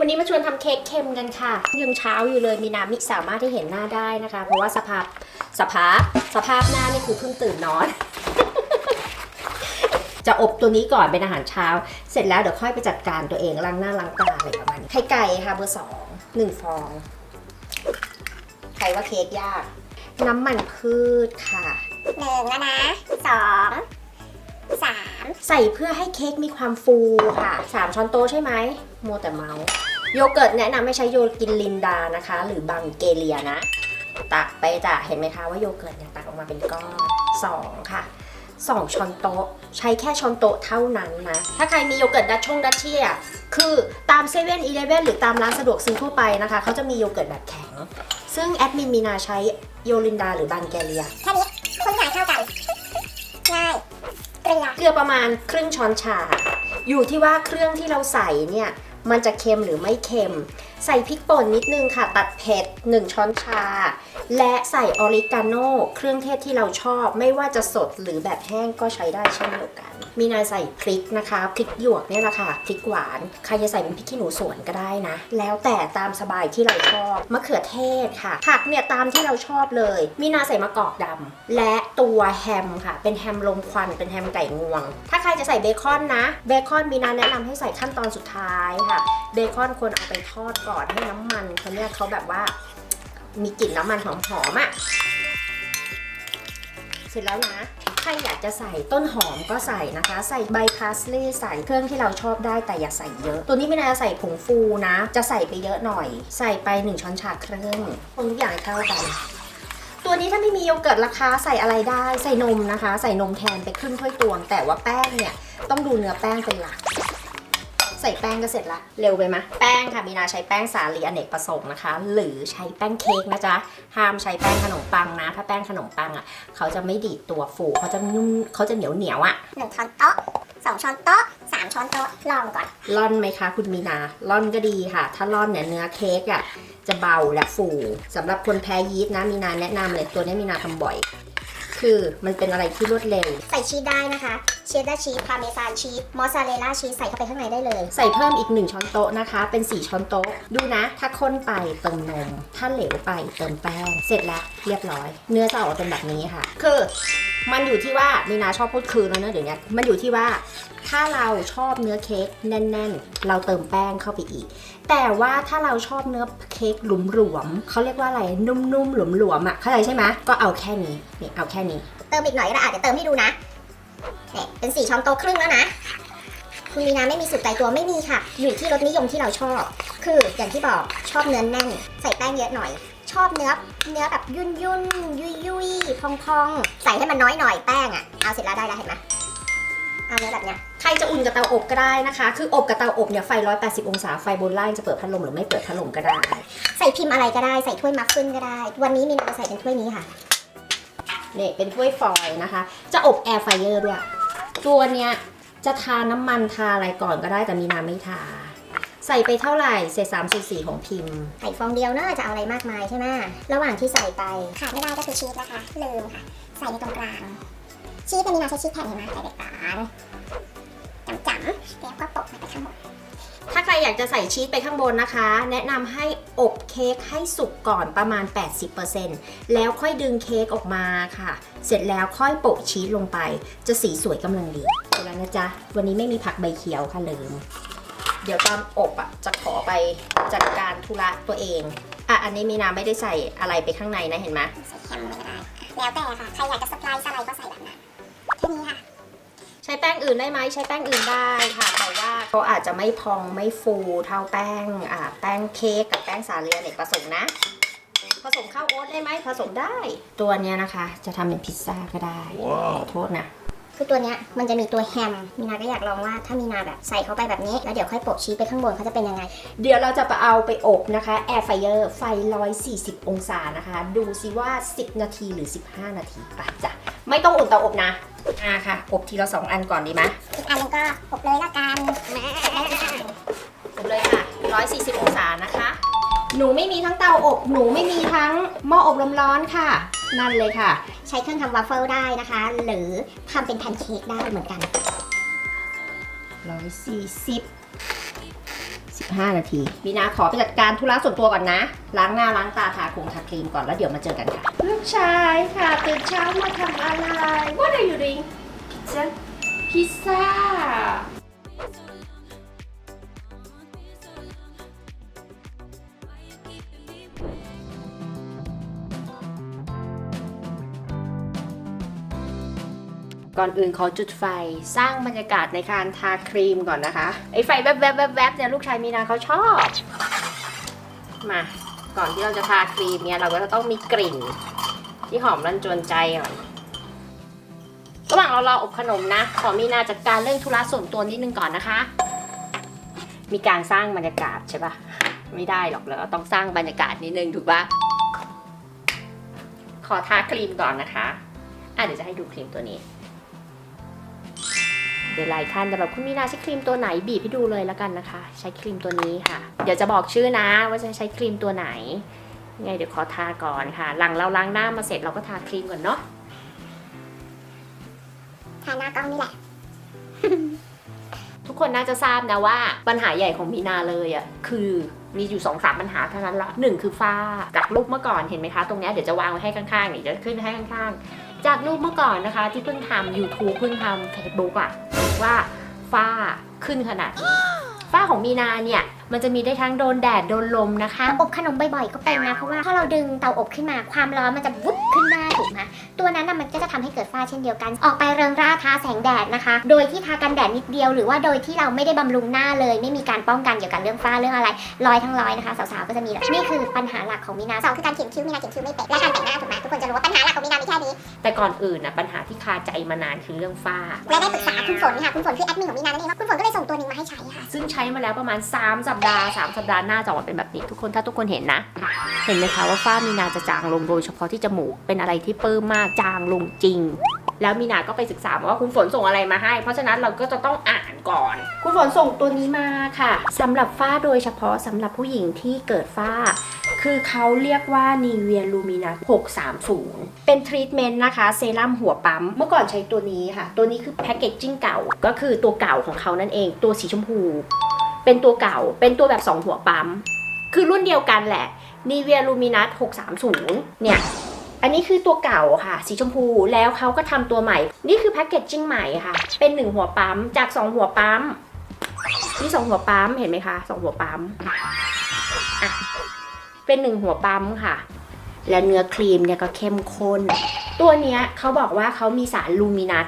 วันนี้มาชวนทำเค้กเค็มกันค่ะ ยังเช้าอยู่เลยมีน้ำมิสามารถที่เห็นหน้าได้นะคะ เพราะว่าสภาพสภาพสภาพหน้านี่คือเพิ่งตื่นนอน จะอบตัวนี้ก่อนเป็นอาหารเช้า เสร็จแล้วเดี๋ยวค่อยไปจัดการตัวเองล้างหน้าล้างตาอะไรประมาณนี้ไข่ไก่ค่ะเบอร์สองหนึ่งฟองใครว่าเค้กยาก น้ำมันพืชค่ะหนึ่งแล้วนะสอง สามใส่เพื่อให้เค้กมีความฟูค่ะ 3 ช้อนโต๊ะใช่ไหมโมวแต่เมาส์โยเกิร์ตแนะนำให้ใช้โยกินลินดานะคะ หรือบางเกเลียนะ ตักไปจ้ะเห็นไหมคะว่าโยเกิร์ตเนี่ยตักออกมาเป็นก้อน2ค่ะ2ช้อนโต๊ะ ใช้แค่ช้อนโต๊ะเท่านั้นนะ ถ้าใครมีโยเกิร์ตดัชชงดัชเชียคือตามเซเว่นอีเลฟเว่นหรือตามร้านสะดวกซื้อทั่วไปนะคะเขาจะมีโยเกิร์ตแบบแข็ง ซึ่งแอดมินมีนาใช้โยลินดาหรือบางแกเลียแค่นี้คนทุกอย่างเท่ากันง่ายเกลือเกลือประมาณครึ่งช้อนชา อยู่ที่ว่าเครื่องที่เราใส่เนี่ยมันจะเค็มหรือไม่เค็ม ใส่พริกป่นนิดนึงค่ะ ตัดเผ็ด 1 ช้อนชา และใส่ออริกาโน่เครื่องเทศที่เราชอบ ไม่ว่าจะสดหรือแบบแห้งก็ใช้ได้เช่นเดียวกัน มีนายใส่พริกนะคะพริกหยวกเนี่ยแหละค่ะพริกหวานใครจะใส่เป็นพริกขี้หนูสวนก็ได้นะ แล้วแต่ตามสบายที่เราชอบมะเขือเทศค่ะผักเนี่ยตามที่เราชอบเลย มีนาใส่มะกอกดำและตัวแฮมค่ะ เป็นแฮมลมควันเป็นแฮมไก่งวง ถ้าใครจะใส่เบคอนนะเบคอนมีนาแนะนำให้ใส่ขั้นตอนสุดท้ายค่ะเบคอนควรเอาไปทอดก่อนให้น้ำมันเขาเนี่ยเขาแบบว่ามีกลิ่นน้ำมันหอมๆอะ่ะ เสร็จแล้วนะ ใครอยากจะใส่ต้นหอมก็ใส่นะคะ ใส่ใบพาสลีย์ใส่เครื่องที่เราชอบได้แต่อย่าใส่เยอะ ตัวนี้ไม่น่าจะใส่ผงฟูนะ จะใส่ไปเยอะหน่อย ใส่ไป1ช้อนชาครึ่งคนทุกอย่างเข้ากันตัวนี้ถ้าไม่มีโยเกิร์ตราคาใส่อะไรได้ใส่นมนะคะ ใส่นมแทนไปครึ่งถ้วยตวง แต่ว่าแป้งเนี่ยต้องดูเนื้อแป้งเป็นหลัก ส่แป้งก็เสร็จละเร็วไปไหมแป้งค่ะมีนาใช้แป้งสาลีอเนกประสงค์นะคะ หรือใช้แป้งเค้กนะจ๊ะห้ามใช้แป้งขนมปังนะ ถ้าแป้งขนมปังอะเขาจะไม่ดีดตัวฟูเขาจะนุ่มเขาจะเหนียวเหนียวๆอะหนึ่งช้อนโต๊ะสองช้อนโต๊ะสามช้อนโต๊ะลองก่อนร่อนไหมคะ คุณมีนาร่อนก็ดีค่ะ ถ้าร่อนเนี่ยเนื้อเค้กอะจะเบาและฟูสำหรับคนแพ้ยีสต์นะมีนาแนะนำเลยตัวนี้มีนาทำบ่อย คือมันเป็นอะไรที่รวดเร็ว ใส่ชีสได้นะคะ เชดดาร์ชีส พาเมซานชีส มอสซาเรลล่าชีส ใส่เข้าไปข้างในได้เลย ใส่เพิ่มอีก 1 ช้อนโต๊ะนะคะ เป็น 4 ช้อนโต๊ะ ดูนะ ถ้าข้นไปเติมนม ถ้าเหลวไปเติมแป้ง เสร็จแล้วเรียบร้อย เนื้อจะออกมาเป็นแบบนี้ค่ะ คือ มันอยู่ที่ว่ามีนาชอบพูดคืนแล้วเนอะเดี๋ยวนี้มันอยู่ที่ว่าถ้าเราชอบเนื้อเค้กแน่น ๆ เราเติมแป้งเข้าไปอีก แต่ว่าถ้าเราชอบเนื้อเค้กหลวมๆเขาเรียกว่าอะไรนุ่มๆหลวมๆอะเข้าใจใช่ไหมก็เอาแค่นี้นี่เอาแค่นี้เติมอีกหน่อยก็ได้อาจจะเติมให้ดูนะเนี่ยเป็นสี่ช้อนโต๊ะครึ่งแล้วนะคุณมีนาไม่มีสูตรตายตัวไม่มีค่ะ อยู่ที่รสนิยมที่เราชอบ คืออย่างที่บอกชอบเนื้อแน่น ใส่แป้งเยอะหน่อย ชอบเนื้อ เนื้อแบบยุ่นยุ่นยุยยุยพองพองใส่ให้มันน้อยหน่อยแป้งอะ เอาเสร็จแล้วได้แล้วเห็นไหมเอาเนื้อแบบเนี้ยใครจะอุ่นกับเตาอบก็ได้นะคะ คืออบกับเตาอบเนี่ยไฟ 180 องศา ไฟบนล่างจะเปิดพัดลมหรือไม่เปิดพัดลมก็ได้ ใส่พิมพ์อะไรก็ได้ ใส่ถ้วยมัฟฟินก็ได้ วันนี้มีนาใส่เป็นถ้วยนี้ค่ะเนี่ยเป็นถ้วยฟอยล์นะคะ จะอบแอร์ไฟเออร์ด้วย ตัวเนี้ยจะทาน้ำมันทาอะไรก่อนก็ได้แต่มีนาไม่ทา ใส่ไปเท่าไหร่เศษสามส่วนสี่ของพิมพ์ใส่ฟองเดียวเนอะจะเอาอะไรมากมายใช่ไหมระหว่างที่ใส่ไป ขาดไม่ได้ก็คือชีสนะคะ ลืมค่ะ ใส่ในตรงกลาง ชีสเป็นมีนาใช้ชีสแผ่นเห็นไหมใส่เด็กกลางจำๆแล้วก็ตกมาไปข้างบนถ้าใครอยากจะใส่ชีสไปข้างบนนะคะ แนะนำให้อบเค้กให้สุกก่อนประมาณ 80%แล้วค่อยดึงเค้กออกมาค่ะ เสร็จแล้วค่อยโปะชีสลงไป จะสีสวยกำลังดีเสร็จแล้วนะจ๊ะ วันนี้ไม่มีผักใบเขียวค่ะลืม เดี๋ยวตอนอบอะจะขอไปจัดการธุระตัวเอง อะ อันนี้มีนาไม่ได้ใส่อะไรไปข้างในนะเห็นไหมใส่แฮมเลยก็ได้แล้วแต่ค่ะ ใครอยากจะสไลด์สไลด์ก็ใส่แบบนั้นแค่นี้ค่ะ ใช้แป้งอื่นได้ไหมใช้แป้งอื่นได้ค่ะ แต่ว่าเขาอาจจะไม่พองไม่ฟูเท่าแป้ง อ่า แป้งเค้กกับแป้งสาลีอเนกประสงค์นะ ผสมข้าวโอ๊ตได้ไหมผสมได้ ตัวเนี้ยนะคะ จะทำเป็นพิซซ่าก็ได้ขอโทษนะ คือตัวเนี้ยมันจะมีตัวแฮม มีนาก็อยากลองว่าถ้ามีนาแบบใส่เข้าไปแบบนี้ แล้วเดี๋ยวค่อยโปะชีสไปข้างบนเขาจะเป็นยังไง เดี๋ยวเราจะไปเอาไปอบนะคะแอร์ไฟเออร์ไฟ 140 องศานะคะ ดูซิว่า 10 นาทีหรือ 15 นาทีไปจ้ะไม่ต้องอุ่นเตาอบนะอ่าค่ะ อบทีละสองอันก่อนดีไหมอีกอันหนึงก็อบเลยละกันอบเลยค่ะ 140 องศานะคะ หนูไม่มีทั้งเตาอบ หนูไม่มีทั้งหม้ออบลมร้อนค่ะ นั่นเลยค่ะ ใช้เครื่องทำวาฟเฟิลได้นะคะ หรือทำเป็นแพนเค้กได้เหมือนกัน140 15 นาทีมีนาขอไปจัดการธุระส่วนตัวก่อนนะ ล้างหน้าล้างตาทาคงทาครีมก่อนแล้วเดี๋ยวมาเจอกันค่ะ ลูกชายค่ะตื่นเช้ามาทำอะไร What are you doing พิซซ่าพิซซ่า ก่อนอื่นขอจุดไฟสร้างบรรยากาศในการทาครีมก่อนนะคะ ไอ้ไฟแวบๆแวบๆเนี่ยลูกชายมีนาเขาชอบ มา ก่อนที่เราจะทาครีมเนี่ยเราก็จะต้องมีกลิ่น ที่หอมรันจวนใจก่อนระหว่างเรารออบขนมนะขอมีนาจัดการเรื่องธุระส่วนตัวนิดนึงก่อนนะคะ มีการสร้างบรรยากาศใช่ปะไม่ได้หรอกแล้วต้องสร้างบรรยากาศนิดนึงถูกปะขอทาครีมก่อนนะคะ อะเดี๋ยวจะให้ดูครีมตัวนี้ หลายท่านจะแบบคุณมีนาใช้ครีมตัวไหนบีบให้ดูเลยแล้วกันนะคะ ใช้ครีมตัวนี้ค่ะ เดี๋ยวจะบอกชื่อนะ ว่าจะใช้ครีมตัวไหนยังไงเดี๋ยวขอทาก่อนค่ะ หลังเราล้างหน้ามาเสร็จเราก็ทาครีมก่อนเนาะทาหน้ากล้องนี่แหละทุกคนน่าจะทราบนะว่าปัญหาใหญ่ของมีนาเลยอะ่ะคือมีอยู่2อสามปัญหาเท่านั้นละหนึ่งคือฝ้าจากรูปเมื่อก่อนเห็นไหมคะ ตรงเนี้ยเดี๋ยวจะวางไว้ให้ข้างๆเดี๋ยวจะขึ้นให้ข้างๆ จากรูปเมื่อก่อนนะคะ ที่เพิ่งทำ YouTube เพิ่งทำ Facebook อะว่าฝ้าขึ้นขนาดนี้ฝ้าของมีนาเนี่ย มันจะมีได้ทั้งโดนแดดโดนลมนะคะ อบขนมบ่อยๆก็เป็นนะ เพราะว่าถ้าเราดึงเตาอบขึ้นมาความร้อนมันจะวุบขึ้นหน้าถูกไหมตัวนั้นน่ะมันก็จะทำให้เกิดฝ้าเช่นเดียวกัน ออกไปเริงร่าทาแสงแดดนะคะ โดยที่ทากันแดดนิดเดียว หรือว่าโดยที่เราไม่ได้บำรุงหน้าเลย ไม่มีการป้องกันเกี่ยวกับเรื่องฝ้าเรื่องอะไรรอยทั้งรอยนะคะสาวๆก็จะมีแบบนี่คือปัญหาหลักของมีนาสองคือการเขียนคิ้วมีนาเขียนคิ้วไม่เป็นและการแต่งหน้าถูกไหมทุกคนจะรู้ว่าปัญหาหลักของมีนามีแค่นี้แต่ก่อนอื่นนะปัญหาที่คาใจมานานคือเรื่องฝ้าและได้ปรึกษาคุณฝนค่ะคุณฝนคือแอดมินของมีนานั่นเองว่าคุณฝนก็เลยส่งตัวหนึงมาให้ใช้ค่ะซึ่งใช้มาแล้วประมาณ 3 สัปดาห์ 3 สัปดาห์หน้าจะออกมาเป็นแบบนี้ทุกคนถ้าทุกคนเห็นนะ เห็นไหมคะว่าฝ้ามีนาจะจางลงโดยเฉพาะที่จมูกเป็นอะไรที่ปื้มมากจางลงจริง แล้วมีนาก็ไปศึกษามาว่าคุณฝนส่งอะไรมาให้ เพราะฉะนั้นเราก็จะต้องอ่านก่อน คุณฝนส่งตัวนี้มาค่ะสำหรับฝ้าโดยเฉพาะสำหรับผู้หญิงที่เกิดฝ้า คือเขาเรียกว่า Nivea Lumina 630 เป็นทรีทเมนต์นะคะเซรั่มหัวปั๊มเมื่อก่อนใช้ตัวนี้ค่ะ ตัวนี้คือแพคเกจจิ้งเก่าก็คือตัวเก่าของเขานั่นเองตัวสีชมพู เป็นตัวเก่า เป็นตัวแบบ 2 หัวปั๊ม คือรุ่นเดียวกันแหละ Nivea Luminous 630 เนี่ย อันนี้คือตัวเก่าค่ะ สีชมพูแล้วเขาก็ทำตัวใหม่ นี่คือแพคเกจจิ้งใหม่ค่ะ เป็น 1 หัวปั๊ม จาก 2 หัวปั๊มนี่2หัวปั๊มเห็นไหมคะ2หัวปั๊มอะเป็นหนึ่งหัวปั๊มค่ะและเนื้อครีมเนี่ยก็เข้มข้น ตัวเนี้ยเขาบอกว่าเขามีสารลูมินัส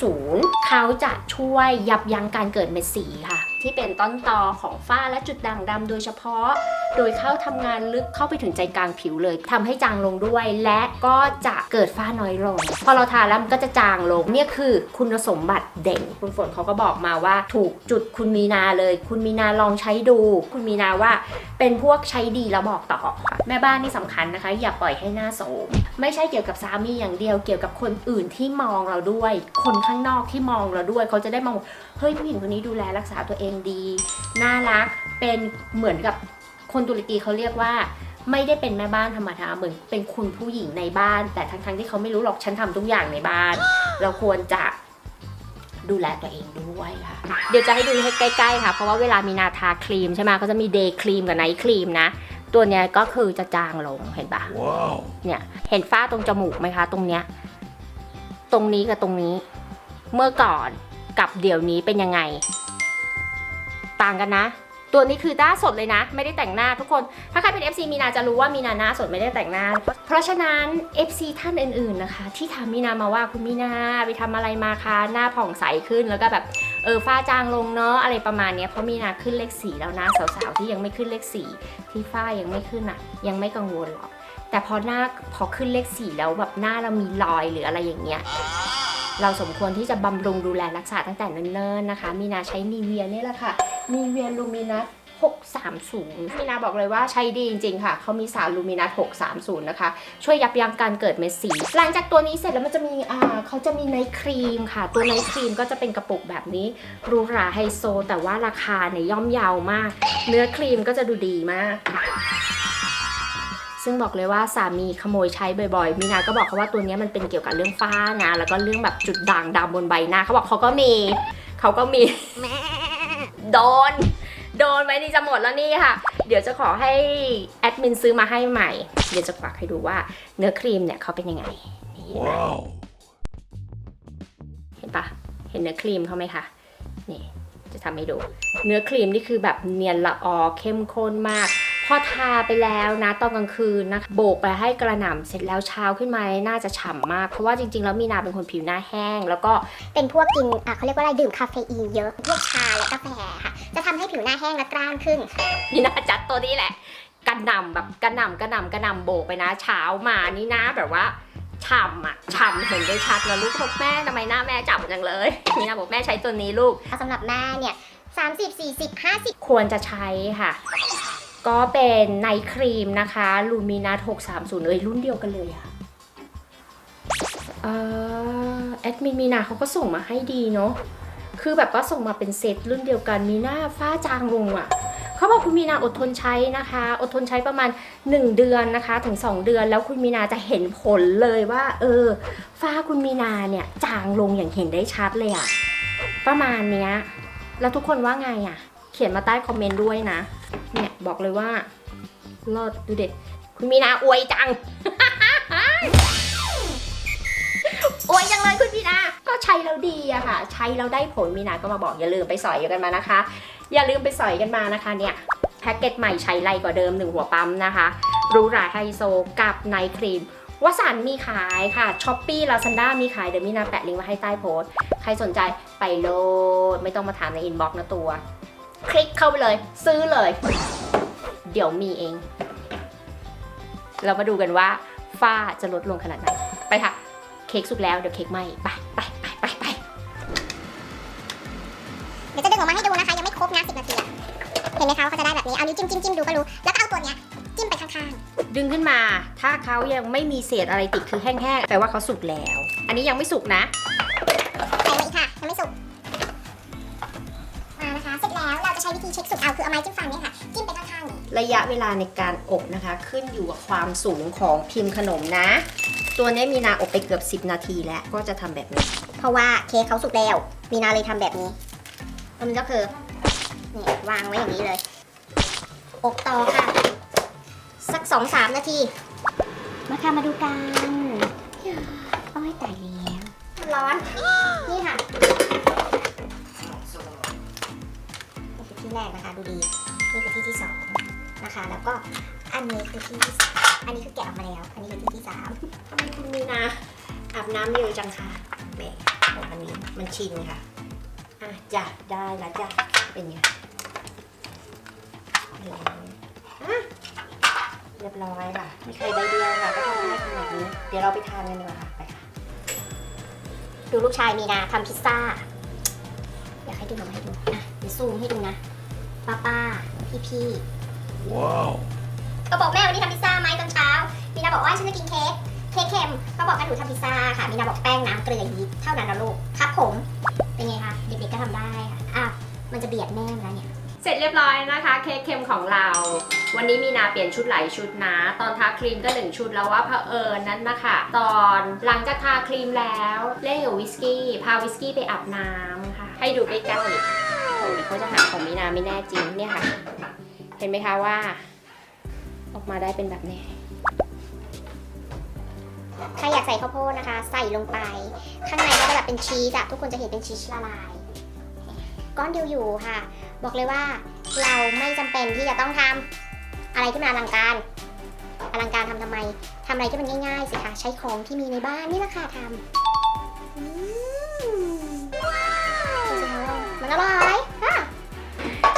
630 เขาจะช่วยยับยั้งการเกิดเม็ดสีค่ะ ที่เป็นต้นตอของฝ้าและจุดด่างดำโดยเฉพาะ โดยเข้าทำงานลึกเข้าไปถึงใจกลางผิวเลยทำให้จางลงด้วย และก็จะเกิดฝ้าน้อยลง พอเราทาแล้วมันก็จะจางลงเนี่ยคือคุณสมบัติเด่น คุณฝนเขาก็บอกมาว่าถูกจุดคุณมีนาเลย คุณมีนาลองใช้ดู คุณมีนาว่าเป็นพวกใช้ดีแล้วบอกต่อค่ะแม่บ้านนี่สำคัญนะคะ อย่าปล่อยให้หน้าโสมไม่ใช่เกี่ยวกับสามีอย่างเดียวเกี่ยวกับคนอื่นที่มองเราด้วย คนข้างนอกที่มองเราด้วย เขาจะได้มองเฮ้ยผู้หญิงคนนี้ดูแลรักษาตัวเองดี น่ารักเป็นเหมือนกับ คนตุรกีเขาเรียกว่าไม่ได้เป็นแม่บ้านธรรมดาเหมือนเป็นคุณผู้หญิงในบ้าน แต่ทั้งๆที่เขาไม่รู้หรอกฉันทำทุกอย่างในบ้าน เราควรจะดูแลตัวเองด้วยค่ะ เดี๋ยวจะให้ดูให้ใกล้ๆค่ะ เพราะว่าเวลามีนาทาครีมใช่ไหมก็จะมีเดย์ครีมกับไนท์ครีมนะ ตัวเนี้ยก็คือจะจางลงเห็นปะ Wow. เนี่ยเห็นฝ้าตรงจมูกไหมคะ ตรงเนี้ย ตรงนี้กับตรงนี้ เมื่อก่อนกับเดี๋ยวนี้เป็นยังไง ต่างกันนะ ตัวนี้คือหน้าสดเลยนะ ไม่ได้แต่งหน้าทุกคน ถ้าใครเป็น FC มีนาจะรู้ว่ามีนาหน้าสดไม่ได้แต่งหน้า เพราะฉะนั้น FC ท่านอื่นๆนะคะ ที่ถามมีนามาว่าคุณมีนาไปทำอะไรมาคะหน้าผ่องใสขึ้นแล้วก็แบบเออฝ้าจางลงเนาะอะไรประมาณนี้เพราะมีนาขึ้นเลขสีแล้วนะสาวๆที่ยังไม่ขึ้นเลขสีที่ฝ้ายังไม่ขึ้นอะ ยังไม่กังวลหรอกแต่พอหน้าพอขึ้นเลขสีแล้วแบบหน้าเรามีรอยหรืออะไรอย่างเงี้ยเราสมควรที่จะบำรุงดูแลรักษาตั้งแต่เนิ่นๆนะคะ มีนาใช้นีเวียนี่แหละค่ะ นีเวียลูมินัส630 มีนาบอกเลยว่าใช้ดีจริงๆค่ะ เขามีสารลูมินัส630 นะคะ ช่วยยับยั้งการเกิดเม็ดสี หลังจากตัวนี้เสร็จแล้วมันจะมี อ่าเขาจะมีไนท์ครีมค่ะ ตัวไนท์ครีมก็จะเป็นกระปุกแบบนี้หรูหราไฮโซ แต่ว่าราคาเนี่ยย่อมเยาวมาก เนื้อครีมก็จะดูดีมาก ซึ่งบอกเลยว่าสามีขโมยใช้บ่อยๆ มีนาก็บอกเขาว่าตัวนี้มันเป็นเกี่ยวกับเรื่องฝ้านะ แล้วก็เรื่องแบบจุดด่างดำบนใบหน้า เขาบอกเขาก็มี เขาก็มี โดน โดนไว้นี่จะหมดแล้วนี่ค่ะ เดี๋ยวจะขอให้แอดมินซื้อมาให้ใหม่ เดี๋ยวจะกวักให้ดูว่าเนื้อครีมเนี่ยเขาเป็นยังไงนี่นะ Wow. เห็นปะเห็นเนื้อครีมเขาไหมคะ นี่จะทำให้ดู เนื้อครีมนี่คือแบบเนียนละออเข้มข้นมาก พอทาไปแล้วนะตอนกลางคืนนะคะโบกไปให้กระหน่ำเสร็จแล้วเช้าขึ้นมาน่าจะฉ่ำมาก เพราะว่าจริงๆ แล้วมีนาเป็นคนผิวหน้าแห้ง แล้วก็เป็นพวกกินอะเขาเรียกว่าอะไรดื่มคาเฟอีนเยอะพวกชาและกาแฟค่ะ จะทำให้ผิวหน้าแห้งและกร้านขึ้น นี่นาจัดตัวนี้แหละกระหน่ำแบบกระหน่ำกระหน่ำกระหน่ำโบกไปนะ เช้ามานี่นะแบบว่าฉ่ำอะฉ่ำเห็นได้ชัดแล้วลูกก็บอกแม่ทำไมหน้าแม่จับจังเลยมีนาบอกแม่ใช้ตัวนี้ลูกสำหรับแม่เนี่ย30 40 50 ควรจะใช้ค่ะ ก็เป็นไนท์ครีมนะคะลูมินา630เอ้ยรุ่นเดียวกันเลยอะเออแอดมินมีนาเขาก็ส่งมาให้ดีเนาะคือแบบว่าส่งมาเป็นเซตรุ่นเดียวกันมีหน้าฝ้าจางลงอะเขาบอกคุณมีนาอดทนใช้นะคะ อดทนใช้ประมาณ 1 เดือนนะคะ ถึง 2 เดือนแล้วคุณมีนาจะเห็นผลเลยว่า เออ ฝ้าคุณมีนาเนี่ยจางลงอย่างเห็นได้ชัดเลยอะประมาณเนี้ย แล้วทุกคนว่าไงอะเขียนมาใต้คอมเมนต์ด้วยนะ เนี่ยบอกเลยว่าเลิศดูเด็ด คุณมีนาอวยจัง อวยจังเลยคุณมีนา ก็ใช้แล้วดีอะค่ะ ใช้แล้วได้ผลมีนาก็มาบอกอย่าลืมไปสอยกันมานะคะ อย่าลืมไปสอยกันมานะคะเนี่ยแพ็กเกจใหม่ใช้ไรกว่าเดิมหนึ่งหัวปั๊มนะคะรูหราไฮโซกับไนท์ครีมวสันมีขายค่ะช้อปปี้ลาซ a นด้ามีขาย เดี๋ยวมีนาแปะลิงก์ไว้ให้ใต้โพสต์ ใครสนใจไปโหลด ไม่ต้องมาถามในอินบ็อกซ์นะตัว คลิกเข้าไปเลย ซื้อเลย เดี๋ยวมีเอง เรามาดูกันว่าฝ้าจะลดลงขนาดไหน ไปค่ะ เค้กสุกแล้วเดี๋ยวเค้กไหมไปไปไปไปไปเดี๋ยวจะดึงออกมาให้ดูนะคะ ยังไม่ครบนะ10นาทีอะเห็นไหมคะว่าเขาจะได้แบบนี้ เอานิ้วจิ้มจิ้มจิ้มดูก็รู้ แล้วก็เอาตัวเนี้ยจิ้มไปข้างดึงขึ้นมา ถ้าเขายังไม่มีเศษอะไรติดคือแห้งๆ แปลว่าเขาสุกแล้ว อันนี้ยังไม่สุกนะ ระยะเวลาในการอบนะคะ ขึ้นอยู่กับความสูงของพิมพ์ขนมนะ ตัวนี้มีนาอบไปเกือบ 10 นาทีแล้วก็จะทำแบบนี้ เพราะว่าเค้กเขาสุกแล้ว มีนาเลยทำแบบนี้มันก็คือนี่วางไว้อย่างนี้เลย อบต่อค่ะ สักสองสามนาที มาค่ะมาดูกันโอ้ยตายแล้วร้อน นี่ค่ะนี่คือที่แรกนะคะ ดูดี นี่คือที่ที่สอง นะคะ แล้วก็อันนี้คือที่ที่สามอันนี้คือแกะออกมาแล้ว อันนี้คือที่ที่สามทำไมคุณมีนาอาบน้ำเร็วจังคะแหมของอันนี้มันชินค่ะอะจ้ะได้แล้วจ้ะเป็นไงอะเรียบร้อยค่ะมีใครใบเดียวค่ะก็ทำได้ขนาดนี้ เดี๋ยวเราไปทานกันดีกว่าค่ะไปค่ะ ดูลูกชายมีนาทำพิซซ่า อยากให้ดูมาให้ดูอะเดี๋ยวซูมให้ดูนะ ป้าป้าพี่พี่ Wow. ๆก็บอกแม่วันนี้ทำพิซซ่าไหมตอนเช้า มีนาบอกว่าฉันจะกินเค้ก เค้กเค็ม ก็บอกกันหนูทำพิซซ่าค่ะ มีนาบอกแป้งน้ำเกลือยีสต์เท่านั้นนะลูก ครับผม เป็นไงคะ เด็กๆก็ทำได้ค่ะอะมันจะเบียดแม่แล้วเนี่ย เสร็จเรียบร้อยนะคะ เค้กเค็มของเรา วันนี้มีนาเปลี่ยนชุดหลายชุดนะ ตอนทาครีมก็หนึ่งชุดแล้วว่าเผอิญนั้นนะคะ ตอนหลังจากทาครีมแล้วเล่นกับวิสกี้ พาวิสกี้ไปอาบน้ำค่ะ ให้ดูใกล้ๆโอ้ยเขาจะหาของมีนาไม่แน่จริงเนี่ยค่ะ เห็นไหมคะว่า ออกมาได้เป็นแบบนี้ ใครอยากใส่ข้าวโพดนะคะ ใส่ลงไป ข้างในก็จะแบบเป็นชีสอะทุกคนจะเห็นเป็นชีสละลาย ก้อนเดียวอยู่ค่ะ บอกเลยว่าเราไม่จำเป็นที่จะต้องทำอะไรที่มันอลังการอลังการทำทำไมทำอะไรที่มันง่ายๆสิคะใช้ของที่มีในบ้านนี่แหละค่ะทำอืมดูสิคะมันอร่อยค่ะ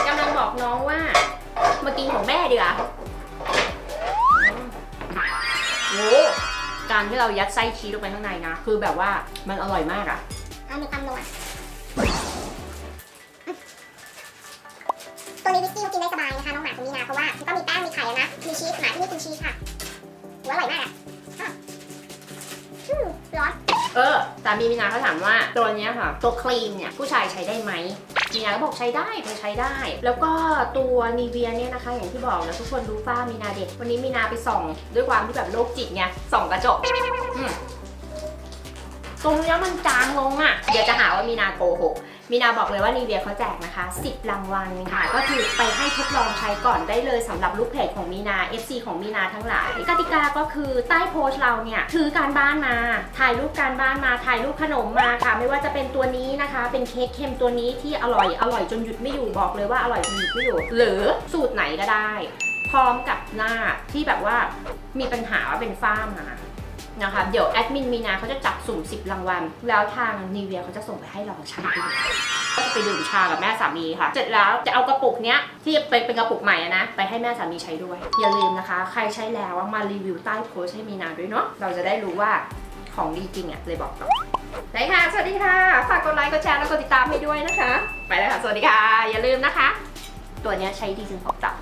กำลังบอกน้องว่ามา กินของแม่ดีกว่าโอ้การที่เรายัดไส้ชีสลงไปข้างในนะ คือแบบว่ามันอร่อยมากอะเอาหนึ่งคำหนวดตัวนี้วิสกี้เขากินได้สบายนะคะน้องหมาคุณมีนาเพราะว่ามันก็มีแป้งมีไข่อะนะมีชีสหมาที่นี่กินชีสค่ะหัวอร่อยมากอะอะอืมร้อน เออสามีมีนาเขาถามว่าตัวเนี้ยค่ะ ตัวครีมเนี่ยผู้ชายใช้ได้ไหม มีนาก็บอกใช้ได้เธอใช้ได้ แล้วก็ตัวนีเวียเนี่ยนะคะ อย่างที่บอกนะทุกคนรู้ฝ้ามีนาเด็ก วันนี้มีนาไปส่อง ด้วยความที่แบบโรคจิตไงส่องกระจก ตรงเนี้ยมันจางลงอะ เดี๋ยวจะหาว่ามีนาโกหก มีนาบอกเลยว่านีเวียเขาแจกนะคะ 10 รางวัลค่ะ ก็คือไปให้ทดลองใช้ก่อนได้เลยสำหรับลูกเพจของมีนา FC ของมีนาทั้งหลาย กติกาก็คือใต้โพสต์เราเนี่ยถือการบ้านมา ถ่ายรูปการบ้านมา ถ่ายรูปขนมมาค่ะ ไม่ว่าจะเป็นตัวนี้นะคะ เป็นเค้กเค็มตัวนี้ที่อร่อย อร่อยจนหยุดไม่อยู่ บอกเลยว่าอร่อยจนหยุดไม่อยู่ หรือสูตรไหนก็ได้ พร้อมกับหน้าที่แบบว่ามีปัญหาว่าเป็นฝ้ามา นะคะ เดี๋ยวแอดมินมีนาเขาจะจับสุ่ม 10 รางวัล แล้วทางนีเวียเขาจะส่งไปให้ลองใช้ด้วยก็จะไปดื่มชากับแม่สามีค่ะ เสร็จแล้วจะเอากระปุกเนี้ยที่เป็นเป็นกระปุกใหม่นะ ไปให้แม่สามีใช้ด้วย อย่าลืมนะคะ ใครใช้แล้วมารีวิวใต้โพสให้มีนาด้วยเนาะ เราจะได้รู้ว่าของดีจริงอะเลยบอกต่อได้ค่ะ สวัสดีค่ะ ฝากกดไลค์ กดแชร์แล้วกดติดตามให้ด้วยนะคะ ไปแล้วค่ะ สวัสดีค่ะ อย่าลืมนะคะ ตัวเนี้ยใช้ดีจริงของจับ